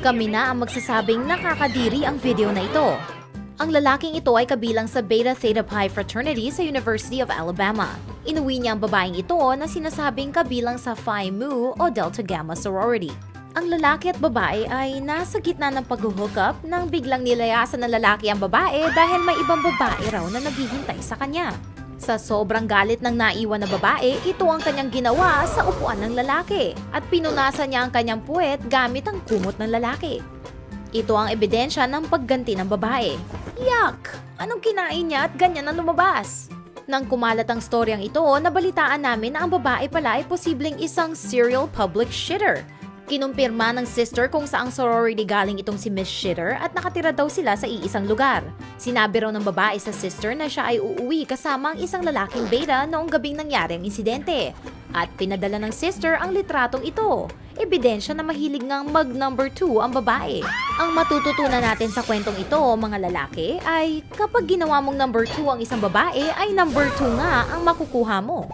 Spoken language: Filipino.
Kami na ang magsasabing nakakadiri ang video na ito. Ang lalaking ito ay kabilang sa Beta Theta Pi fraternity sa University of Alabama. Inuwi niya ang babaeng ito na sinasabing kabilang sa Phi Mu o Delta Gamma sorority. Ang lalaki at babae ay nasa gitna ng pag-hook up nang biglang nilayasan ng lalaki ang babae dahil may ibang babae raw na naghihintay sa kanya. Sa sobrang galit ng naiwan na babae, ito ang kanyang ginawa sa upuan ng lalaki at pinunasan niya ang kanyang puwet gamit ang kumot ng lalaki. Ito ang ebidensya ng pagganti ng babae. Yuck! Anong kinain niya at ganyan ang lumabas? Nang kumalat ang storyang ito, nabalitaan namin na ang babae pala ay posibleng isang serial public shitter. Kinumpirma ng sister kung saang sorority galing itong si Miss Shitter at nakatira daw sila sa iisang lugar. Sinabi raw ng babae sa sister na siya ay uuwi kasama ang isang lalaking beta noong gabing nangyari ang insidente. At pinadala ng sister ang litratong ito. Ebidensya na mahilig ngang mag number 2 ang babae. Ang matututunan natin sa kwentong ito, mga lalaki, ay kapag ginawa mong number 2 ang isang babae, ay number 2 nga ang makukuha mo.